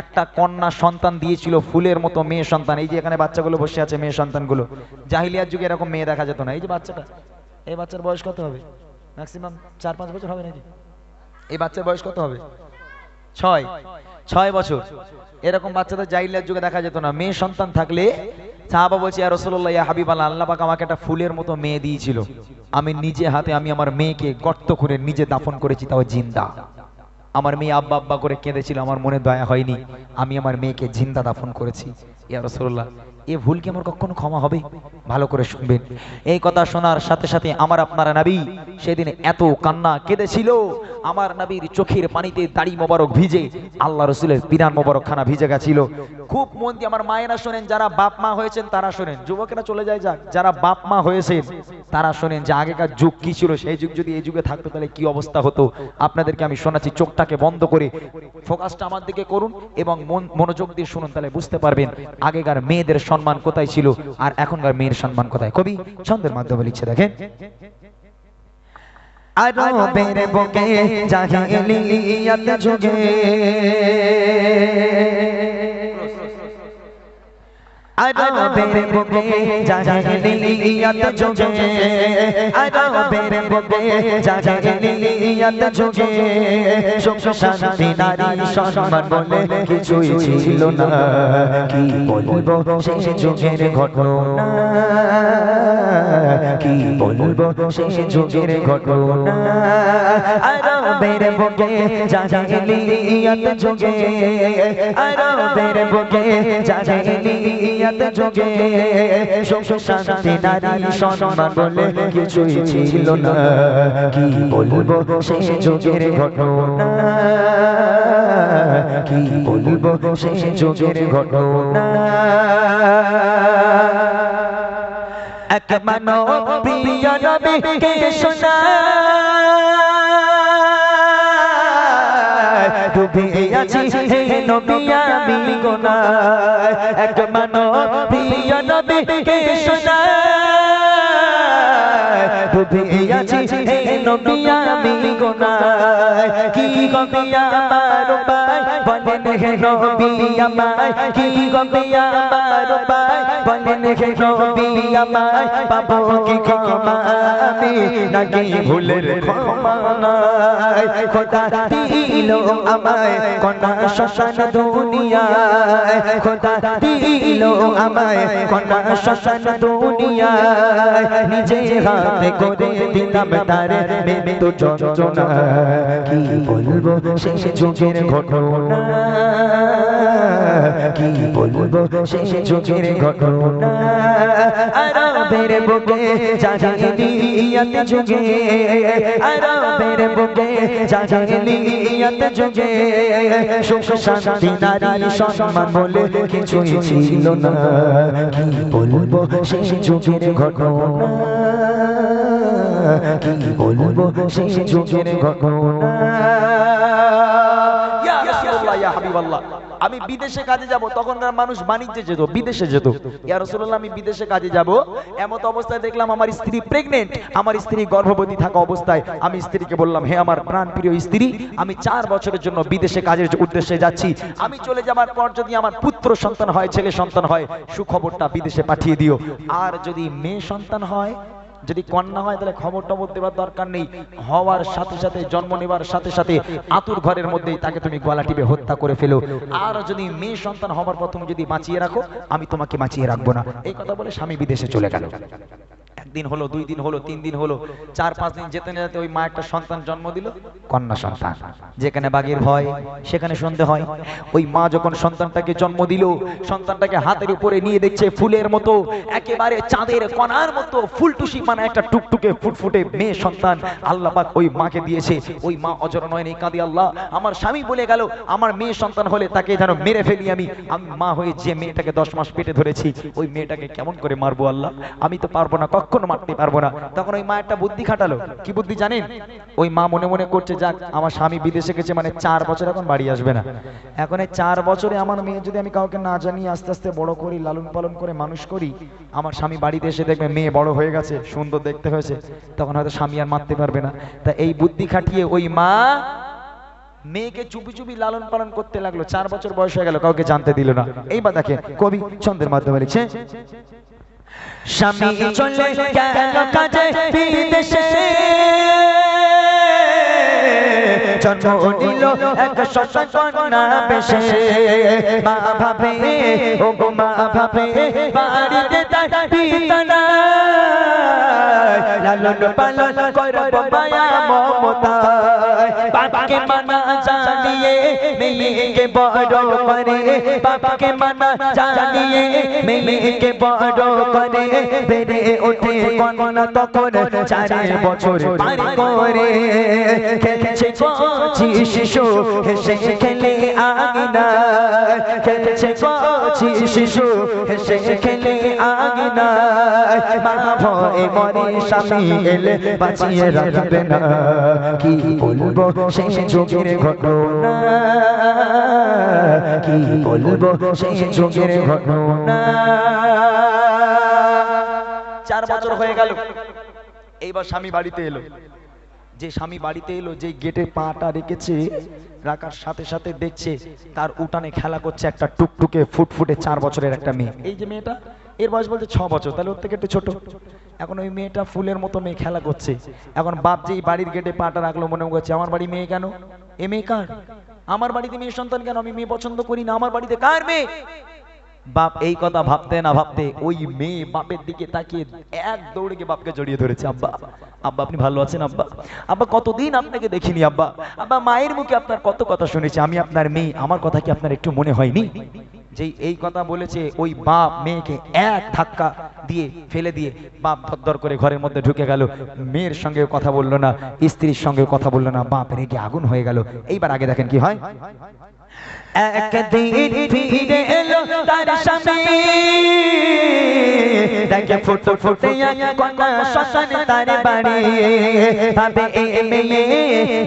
একটা কন্যা সন্তান দিয়েছিল ফুলের মতো মেয়ে সন্তান। এই যে এখানে বাচ্চাগুলো বসে আছে মেয়ে সন্তানগুলো। জাহিলিয়ার যুগে এরকম মেয়ে দেখা যেত না। এই যে বাচ্চাটা, এই বাচ্চার বয়স কত হবে? ম্যাক্সিমাম চার পাঁচ বছর হবে নাকি? এই বাচ্চার বয়স কত হবে? ছয়। ছয় বছর। এরকম বাচ্চাদের জাহিলিয়ার যুগে দেখা যেত না। মেয়ে সন্তান থাকলে সাহাবা বলছি আর রসল্লাহ ইয়া হাবিব আল্লাহ আল্লাহ পাক আমাকে একটা ফুলের মতো মেয়ে দিয়েছিল। আমি নিজে হাতে, আমি আমার মেয়েকে গর্ত করে নিজে দাফন করেছি, তাও জিন্দা। আমার মেয়ে আব্বা আব্বা করে কেঁদেছিল, আমার মনে দয়া হয়নি। আমি আমার মেয়েকে জিন্দা দাফন করেছি। ইয়া রসল্লাহ এ ভুল কি আমার কখনো ক্ষমা হবে? ভালো করে শুনবেন। এই কথা শোনার সাথে সাথে আমার আপনারা নাবি সেদিন এত কান্না কেঁদেছিল। আমার নবীর চোখের পানিতে দাড়ি মোবারক ভিজে আল্লাহ রসুলের পিরান মোবারক খানা ভিজে গেছিল। খুব মন দিয়ে আমার মায়েরা শোনেন, যারা বাপ মা হয়েছেন তারা শোনেন। যুবকেরা চলে যায় যাক, যারা বাপ মা হয়েছেন তারা শোনেন যে আগেকার যুগ কি ছিল, সেই যুগ যদি এই যুগে থাকতো তাহলে কি অবস্থা হতো? আপনাদেরকে আমি শোনাচ্ছি, চোখটাকে বন্ধ করে ফোকাসটা আমার দিকে করুন এবং মন- মনোযোগ দিয়ে শুনুন, তাহলে বুঝতে পারবেন। আগেকার মেয়েদের সম্মান কোথায় ছিল? আর এখনকার মেয়ের সম্মান কোথায়? কবি ছন্দের মাধ্যমে লিখছে, দেখেন। আরবের বুকে জাহিলিয়াত যুগে আরবের বুকে জাহিলিয়াত যুগে আরবের বুকে জাহিলিয়াত যুগে সুখ শান্তি নারী সম্মান বলে কিছুই ছিল না। কি বলব? সেই যুগের ঘটনা। কি বলব? সেই যুগের ঘটনা। আরবের বুকে জাহিলিয়াত যুগে আরবের বুকে জাহিলিয়াত যুগে সুখ শান্তি, নারী, সম্মান বলে কিছুই ছিল না। কি বলব সেই যুগের ঘটনা? কি বলব সেই যুগের ঘটনা? এক মানব প্রিয় নবীকে শোনা। ডুবে আছি হে নবী আমি গোনায়। এক মানব প্রিয় নবীকে শোনা ডুবে আছি হে নবী আমি গোনায়। কি গবি আমার বলেন হে নবী কি গবি আমার পায় বলেন হে নবী পাবো কি ক্ষমা আমি? নাকি ভুলের ক্ষমা নাই? খোদা দিল আমায় কন্যা শ্মশান দুনিয়ায়। খোদা দিল আমায় কন্যা শ্মশান দুনিয়ায়। নিজে হাতে করে দিলাম তারে মৃত্যু যন্ত্রণা কি বলব? শেষ যুগের ঘটনা। কি বলব শেষ যুগের ঘটনা? আরবের বুকে জাহিলিয়াত যুগে, আরবের বুকে জাহিলিয়াত যুগে। সুখ, শান্তি, নারী, সম্মান বলে কিছুই ছিল না। কি বলব শেষ যুগের ঘটনা? কি বলব শেষ যুগের ঘটনা? হাবিবাল্লাহ। আমি বিদেশে কাজে যাব, তখনকার মানুষ বাণিজ্যে যেত, বিদেশে যেত। ইয়া রাসূলুল্লাহ, আমি বিদেশে কাজে যাব। এমত অবস্থায় দেখলাম আমার স্ত্রী প্রেগনেন্ট আমার স্ত্রী গর্ভবতী থাকা অবস্থায়। আমি স্ত্রীকে বললাম, হে আমার প্রাণ প্রিয় স্ত্রী, আমি চার বছরের জন্য বিদেশে কাজের উদ্দেশ্যে যাচ্ছি। আমি চলে যাবার পর যদি আমার পুত্র সন্তান হয়, ছেলে সন্তান হয়, সুখবরটা বিদেশে পাঠিয়ে দিও। আর যদি মেয়ে সন্তান হয় যদি কন্যা হয়, তাহলে খবর টবর দেওয়ার দরকার নেই। হওয়ার সাথে সাথে, জন্ম নেবার সাথে সাথে আতুর ঘরের মধ্যেই তাকে তুমি গলা টিপে হত্যা করে ফেলো। আর যদি মেয়ে সন্তান হওয়ার পর তুমি যদি বাঁচিয়ে রাখো, আমি তোমাকে বাঁচিয়ে রাখব না। এই কথা বলে স্বামী বিদেশে চলে গেল। একদিন হলো, দুই দিন হলো, তিন দিন হলো, চার, পাঁচ দিন যেতে না যেতে ওই মা একটা সন্তান জন্ম দিল, কন্যা সন্তান। যেখানে বাঘের ভয়, সেখানে সন্ধে হয়। ওই মা যখন সন্তানটাকে জন্ম দিল, সন্তানটাকে হাতের উপরে নিয়ে দেখছে ফুলের মতো, একেবারে চাঁদের কণার মতো ফুলটুসি মানে একটা টুকটুকে ফুটফুটে মেয়ে সন্তান আল্লাহ পাক ওই মাকে দিয়েছে। ওই মা অজর নয় নেই কাঁদি আল্লাহ। আমার স্বামী বলে গেল, আমার মেয়ে সন্তান হলে তাকে যেন মেরে ফেলি আমি। আমি মা হয়ে যে মেয়েটাকে দশ মাস পেটে ধরেছি, ওই মেয়েটাকে কেমন করে মারবো আল্লাহ? আমি তো পারব না, কখনো মারতে পারব না। তখন ওই মা একটা বুদ্ধি খাটালো। কি বুদ্ধি জানেন? ওই মা মনে মনে করছে, যাক, আমার স্বামী বিদেশে গেছে মানে চার বছর এখন বাড়ি আসবে না। এখন এই চার বছরে আমার মেয়ে যদি আমি কাউকে না জানিয়ে আস্তে আস্তে বড় করি, লালন পালন করে মানুষ করি, আমার স্বামী বাড়িতে এসে দেখবে মেয়ে বড় হয়ে গেছে, সুন্দর দেখতে হয়েছে, তখন হয়তো স্বামী আর মারতে পারবে না। তা এই বুদ্ধি খাটিয়ে ওই মা মেয়েকে চুপি চুপি লালন পালন করতে লাগল। চার বছর বয়স হয়ে গেল, কাউকে জানতে দিল না। এইবার দেখেন কবি ছন্দের মাধ্যমে লিখছে স্বামী চলে গেল কাজে বিদেশে। জন্ম নিল এক শশাঙ্ক বেশে মা ভাবে ও মা ভাবে বাড়িতে তার পিতা লালন পালন করব মায়া মমতায় বাবাকে মানা জানিয়ে মেয়েকে বড় করে বাবাকে মানা জানিয়ে মেয়েকে বড় করে বেড়ে ওঠে কন্যা তখন চার বছর পার করে খেলছে শিশু হেসে খেলে শিশু বাঁচিয়ে রাখবে না। কি বলব সেই যুগের ঘটনা? কি বলব সেই ঘটনা? চার বছর হয়ে গেল। এইবার স্বামী বাড়িতে এলো। যে স্বামী বাড়িতে এলো, যে গেটে পাটা রেখেছে, রাখার সাথে সাথে দেখছে তার উঠানে খেলা করছে একটা টুকটুকে ফুটফুটে চার বছরের একটা মেয়ে। এই যে মেয়েটা, এর বয়স বলছে ছ বছর, তাহলে ওর থেকে একটু ছোট। এখন ওই মেয়েটা ফুলের মতো মেয়ে খেলা করছে। এখন বাপ যেই বাড়ির গেটে পাটা রাখল, মনে করছে আমার বাড়ি মেয়ে কেন? এ মেয়ে কার? আমার বাড়িতে মেয়ে সন্তান কেন? আমি মেয়ে পছন্দ করি না, আমার বাড়িতে কার মেয়ে? বাপ, এই কথা ভাবতে না ভাবতে ওই মেয়ে বাপের দিকে তাকিয়ে এক দৌড়ে গিয়ে বাপকে জড়িয়ে ধরেছে, আব্বা আব্বা, আপনি ভালো আছেন, আব্বা? আব্বা, কতদিন আপনাকে দেখিনি, আব্বা? আব্বা, মায়ের মুখে আপনার কত কথা শুনেছি, আমি আপনার মেয়ে, আমার কথা কি আপনার একটু মনে হয়নি? যেই, এই কথা বলেছে, ওই বাপ মেয়েকে এক ধাক্কা দিয়ে ফেলে দিয়ে বাপ ধর করে ঘরের মধ্যে ঢুকে গেল। মেয়ের সঙ্গে কথা বলল না, স্ত্রীর সঙ্গে কথা বলল না, বাপ রেগে আগুন হয়ে গেল। এইবার আগে দেখেন কি হয়? একদিন ফিরে এলো তার স্বামী। দেখে ফুটো ফুটে কন্যা শ্মশান তার বাড়ি। ভাবে এ মেয়ে,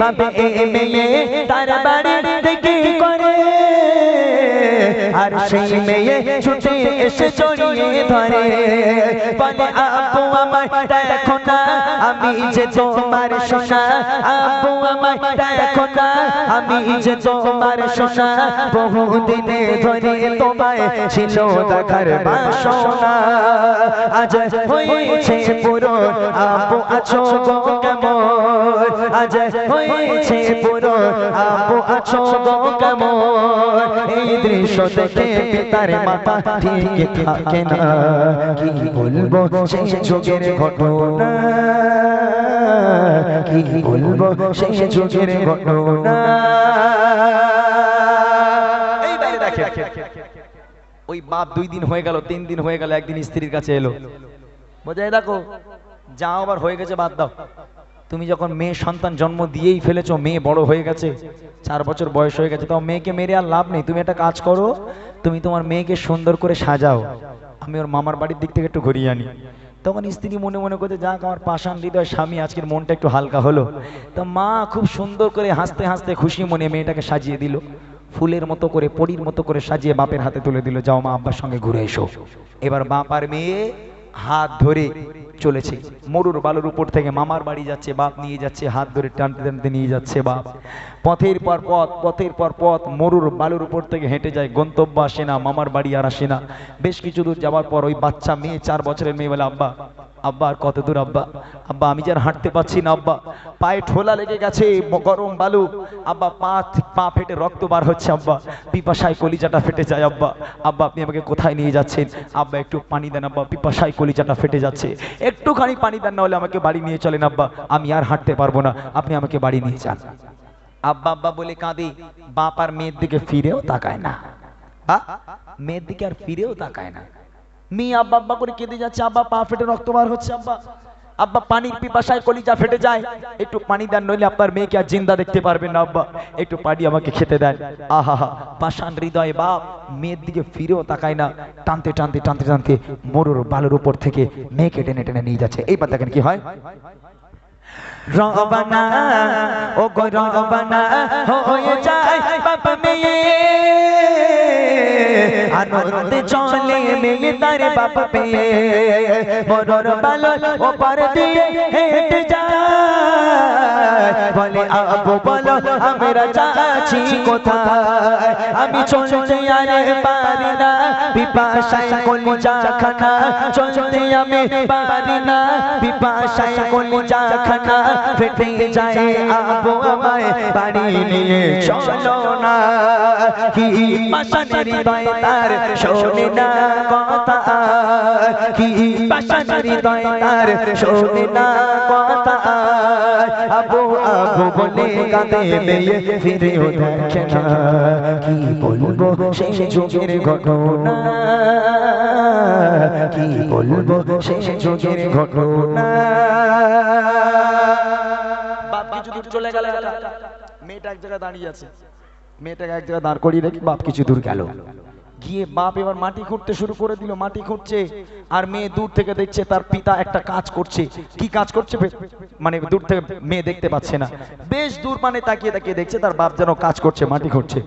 ভাবে এ মেয়ে, তার বাড়ি দেখে করে। আর সেই মেয়ে ছুটে এসে জড়িয়ে ধরে বলে আপু আমায় দেখো না আমি যে তোমার সোনা আপু আমায় দেখো না আমি যে তোমার সোনা বহুদিনে ধরে তোমায় ছিল দেখার বাসনা আজ হয়েছে পুরো আপু আছো কেমন আজ হয়েছে পুরো আপু আছো কেমন এই দৃশ্য দেখে পিতার মাথা ঠিক থাকে না কি বলব সেই যুগের ঘটনা? কি বলব সেই যুগের ঘটনা? ওই বাপ দুই দিন হয়ে গেল, তিন দিন হয়ে গেল, একদিন স্ত্রীর কাছে এলো। বোঝাই দেখো, যা আবার হয়ে গেছে বাদ দাও। তুমি যখন মেয়ে সন্তান জন্ম দিয়েই ফেলেছো, মেয়ে বড় হয়ে গেছে, চার বছর বয়স হয়ে গেছে তো মেয়েকে মেরে আর লাভ নেই। তুমি একটা কাজ করো, তুমি তোমার মেয়েকে সুন্দর করে সাজাও। আমি ওর মামার বাড়ির দিক থেকে একটু ঘুরিয়ে আনি। তখন স্ত্রী মনে মনে করতে যাক আমার পাষাণ হৃদয়, স্বামী, আজকের মনটা একটু হালকা হলো। তো মা খুব সুন্দর করে হাসতে হাসতে খুশি মনে মেয়েটাকে সাজিয়ে দিল। ফুলের মতো করে, পরীর মতো করে সাজিয়ে বাপের হাতে তুলে দিল, যাও মা, আব্বার সঙ্গে ঘুরে এসো। এবার বাপ আর মেয়ে হাত ধরে চলেছে। মরুর বালুর উপর থেকে মামার বাড়ি যাচ্ছে, বাপ নিয়ে যাচ্ছে, হাত ধরে টানতে টানতে নিয়ে যাচ্ছে বাপ। পথের পর পথ, পথের পর পথ, মরুর বালুর উপর থেকে হেঁটে যায়, গন্তব্য আসে না, মামার বাড়ি আর আসে না। বেশ কিছু দূর যাওয়ার পর ওই বাচ্চা মেয়ে, চার বছরের মেয়ে বলে, আব্বা আব্বা, আর কত দূর, আব্বা? আব্বা, আমি যার হাঁটতে পারছি না, আব্বা। পায়ে ঠোলা লেগে গেছে গরম বালু। আব্বা, পা পা ফেটে রক্ত বার হচ্ছে, আব্বা। পিপাসায় কলিজাটা ফেটে যায়, আব্বা। আব্বা, আপনি আমাকে কোথায় নিয়ে যাচ্ছেন? আব্বা, একটু পানি দেন, আব্বা। পিপাসায় কলিজাটা ফেটে যাচ্ছে। একটুখানি পানি দেন, না হলে আমাকে বাড়ি নিয়ে চলেন, আব্বা। আমি আর হাঁটতে পারব না। আপনি আমাকে বাড়ি নিয়ে যান। আব্বা আব্বা বলে কাঁদে, বাপ আর মেয়ের দিকে ফিরেও তাকায় না। মেয়ের দিকে আর ফিরেও তাকায় না। মেয়ে আব্বা আব্বা করে কেঁদে যাচ্ছে, আব্বা পা ফেটে রক্ত বার হচ্ছে, আব্বা। আব্বা পানির পিপাসায় কলিজা ফেটে যায়। একটু পানি দেন, নইলে আপনার মেয়েকে আর জিন্দা দেখতে পারবেন না, আব্বা। একটু পানি আমাকে খেতে দেন। আহা, পাষাণ হৃদয় বাপ, মেয়ের দিকে ফিরেও তাকায় না। টানতে টানতে টানতে টানতে মরুর বালুর উপর থেকে মেয়েকে টেনে টেনে নিয়ে যাচ্ছে। এইবার দেখেন কি হয়। রবানা ও গো রবানা হয়ে যায় বাপ মেয়ে আর আনন্দে চলে মেয়ে তার বাপ পেয়ে মরর বালো ওপার দিয়ে হেঁটে যায়। বলে, আবু, বলো, আমরা যাচ্ছি কোথায়? আমি চলতে আরে পারি না। বিপাশায় কলিজা খানা চলতে আমি পারি না। বিপাশায় কলিজা খানা ফেটে যায় আবু আমায়। বাড়ি নিয়ে চলো না। কি পাশানের হৃদয় তার শোনে না কথা। কি তার শোনে না কথা। আবু আবু বলে মেয়ে ফিরেও দেখে না কি বলব সেই যুগের ঘটনা? কি বলব সেই যুগের ঘটনা? মেয়েটা এক জায়গায় দাঁড়িয়ে আছে। মেয়েটাকে এক জায়গায় দাঁড় করিয়ে রেখে বাপ কিছু দূর গেল। গিয়ে বাপ এবার মাটি খুঁড়তে শুরু করে দিল, মাটি খুঁড়ছে, আর মেয়ে দূর থেকে দেখছে তার পিতা একটা কাজ করছে। কি কাজ করছে মানে দূর থেকে মেয়ে দেখতে পাচ্ছে না। বেশ দূর মানে তাকিয়ে তাকিয়ে দেখছে তার বাপ যেন কাজ করছে, মাটি খুঁড়ছে।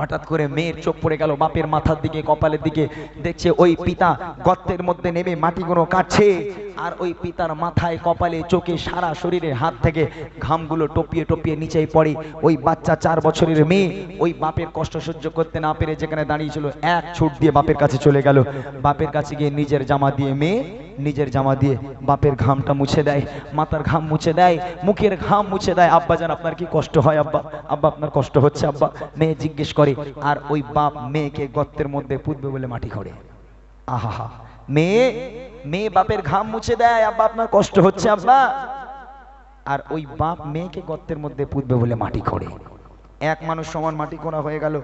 হঠাৎ করে মেয়ের চোখ পড়ে গেল, বাপের মাথার দিকে, কপালের দিকে। দেখছে ওই পিতা গর্তের মধ্যে নেমে মাটিগুলো কাটছে আর ওই পিতার মাথায়, কপালে, চোখে, সারা শরীরে হাত থেকে ঘামগুলো টপিয়ে টপিয়ে নিচেই পড়ে। ওই বাচ্চা চার বছরের মেয়ে, ওই বাপের কষ্ট সহ্য করতে না পেরে যেখানে দাঁড়িয়েছিল এক ছুট দিয়ে বাপের কাছে চলে গেল। বাপের কাছে গিয়ে নিজের জামা দিয়ে মেয়ে নিজের জামা দিয়ে বাপের ঘামটা মুছে দেয় মাথার ঘাম মুছে দেয়, মুখের ঘাম মুছে দেয়। আব্বা, জান, আপনার কি কষ্ট হয়, আব্বা? আব্বা, আপনার কষ্ট হচ্ছে, আব্বা? মেয়ে জিজ্ঞেস করে, আর ওই বাপ মেয়েকে গর্তের মধ্যে পুঁতবে বলে মাটি করে আহা মেয়ে মেয়ে বাপের ঘাম মুছে দেয়, আব্বা, আপনার কষ্ট হচ্ছে, আব্বা? আর ওই বাপ মেয়েকে গর্তের মধ্যে পুঁতবে বলে মাটি খোঁড়ে। এক মানুষ সমান মাটি খোঁড়া হয়ে গেল।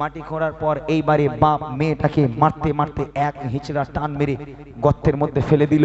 মাটি খোঁড়ার পর এইবারে বাপ মেয়েটাকে মারতে মারতে এক হিচড়া টান মেরে গর্তের মধ্যে ফেলে দিল।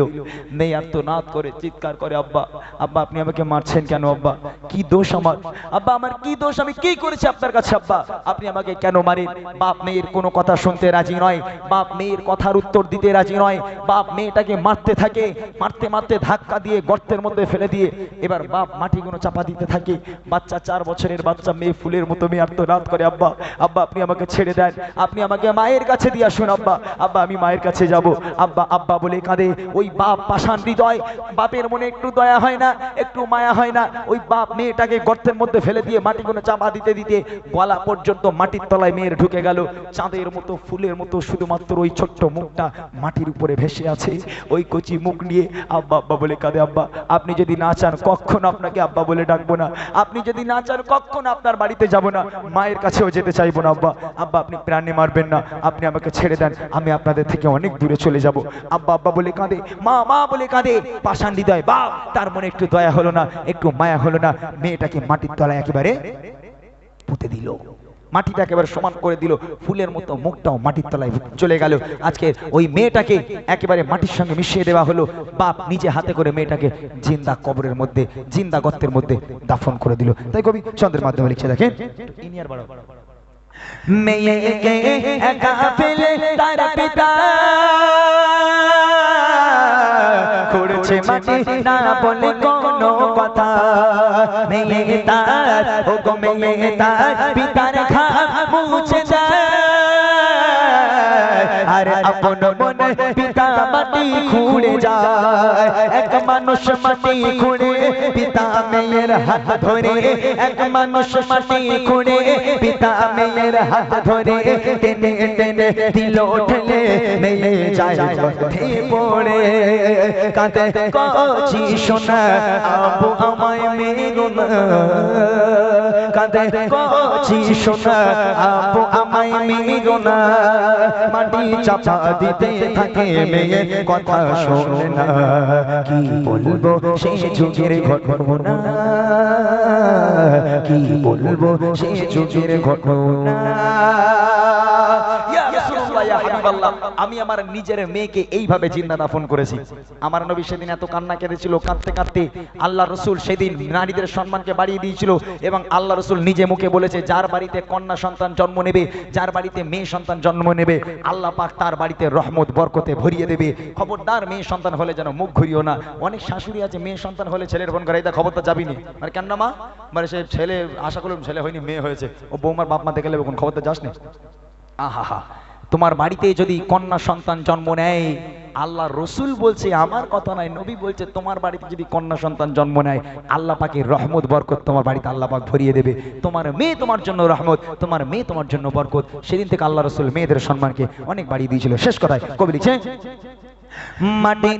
মেয়ে আর তো নাদ করে, চিৎকার করে, আব্বা আব্বা, আপনি আমাকে মারছেন কেন, আব্বা? কি দোষ আমার? আব্বা, আমার কি দোষ? আমি কি করেছি আপনার কাছে, আব্বা? আপনি আমাকে কেন মারেন? বাপ মেয়ের কোনো কথা শুনতে রাজি নয়। বাপ মেয়ের কথার উত্তর দিতে রাজি নয়। বাপ মেয়েটাকে মারতে থাকে, মারতে মারতে ধাক্কা দিয়ে গর্তের মধ্যে ফেলে দিয়ে এবার বাপ মাটি মাটিগুলো চাপা দিতে থাকে। বাচ্চা চার বছরের বাচ্চা মেয়ে ফুলের মতো মেয়ে আত্মনাদ করে, আব্বা আব্বা, আপনি আমাকে ছেড়ে দেন। আপনি আমাকে মায়ের কাছে দিয়ে আসুন, আব্বা। আব্বা, আমি মায়ের কাছে যাব। আব্বা আব্বা বলে কাঁদে। ওই বাপ পাষাণ হৃদয়, বাপের মনে একটু দয়া হয় না, একটু মায়া হয় না। ওই বাপ মেয়েটাকে গর্তের মধ্যে ফেলে দিয়ে মাটিগুলো চাপা দিতে দিতে গলা পর্যন্ত মাটির তলায় মেয়ের ঢুকে গেল। চাঁদের মতো, ফুলের মতো শুধুমাত্র ওই ছোট্ট মুখটা মাটির উপরে ভেসে আছে। ওই কচি মুখ নিয়ে আব্বা আব্বা বলে কাঁদে, আব্বা, আপনি যদি না চান কখনো আপনাকে আব্বা বলে ডাকবো না। আপনি যদি না চান কখনো আপনার বাড়িতে যাব না। মায়ের কাছেও যেতে চাইব না, আব্বা। আব্বা, আপনি প্রাণে মারবেন না, আপনি আমাকে ছেড়ে দেন, আমি আপনাদের থেকে অনেক দূরে চলে যাব। আব্বা আব্বা বলে কাঁদে, মা মা বলে কাঁদে, পাষাণ হৃদয়, বাপ, তার মনে একটু দয়া হলো না, একটু মায়া হলো না, মেয়েটাকে মাটির তলায় একেবারে পুঁতে দিল। মাটিটা একেবারে সমান করে দিল, ফুলের মতো মুখটাও মাটির তলায় চলে গেল। আজকে ওই মেয়েটাকে একেবারে মাটির সঙ্গে মিশিয়ে দেওয়া হলো। বাপ নিজে হাতে করে মেয়েটাকে জিন্দা কবরের মধ্যে, জিন্দা গর্তের মধ্যে দাফন করে দিল। তাই কবি চন্দ্রের মাধ্যমে লিখছে দেখেন, ইনিয়ার বাড়াও মেয়েকে একা ফেলে তার পিতা। খুঁড়ছে মাটি না বলে কোনো কথা। মেয়ে তার ও গো মেয়ে তার পিতার আর আপন মনে খুঁড়ে যায়। এক মানুষ মাটি খুঁড়ে, পিতা মেয়ের হাত ধরে। এক মানুষ মাটি খুঁড়ে, পিতা মেয়ের হাত ধরে। টেনে টেনে দিল ঠেলে পড়ে। কাঁদে, কচি সোনা, আবু আমায় মেরো না কাঁদে, কচি সোনা, আবু আমায় মেরো না মাটি চাপা দিতে থাকে মেয়ে কথা শোনে না কি বলব? সেই যুগের ঘটনা। কি বলব? সেই যুগের ঘটনা। ইয়া হাবিবাল্লাহ, আমি আমার নিজের মেয়েকে এইভাবে জিন্দা দাফন করেছি। আমার নবী সেদিন এত কান্না কেঁদেছিল কাঁদতে কাঁদতে আল্লাহ রসুল সেদিন নারীদের সম্মানকে বাড়িয়ে দিয়েছিল এবং আল্লাহ রসুল নিজে মুখে বলেছে যার বাড়িতে কন্যা সন্তান জন্ম নেবে যার বাড়িতে মেয়ে সন্তান জন্ম নেবে আল্লাহ পাক তার বাড়িতে রহমত বরকতে ভরিয়ে দেবে। খবরদার মেয়ে সন্তান হলে যেন মুখ ঘুরিও না। অনেক শাশুড়ি আছে মেয়ে সন্তান হলে ছেলের ফোন করে দেখ খবরটা যাবিনি মানে কেন না মা? মানে সে ছেলে আশা করলাম ছেলে হয়নি মেয়ে হয়েছে। ও বৌমার বাপ মা দেখে নেবে কোন খবরটা যাস না। আহা তোমার বাড়িতে যদি কন্যা সন্তান জন্ম নেয়, আল্লাহ রসুল বলছে, আমার কথা নয়, নবী বলছে, তোমার বাড়িতে যদি কন্যা সন্তান জন্ম নেয়, আল্লাহ পাকের রহমত, বরকত তোমার বাড়িতে আল্লাহ পাক ভরিয়ে দেবে। তোমার মেয়ে তোমার জন্য রহমত, তোমার মেয়ে তোমার জন্য বরকত। সেদিন থেকে আল্লাহ রসুল মেয়েদের সম্মানকে অনেক বাড়িয়ে দিয়েছিল। শেষ কথায় কবি লিখছে, মাটির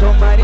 তোমার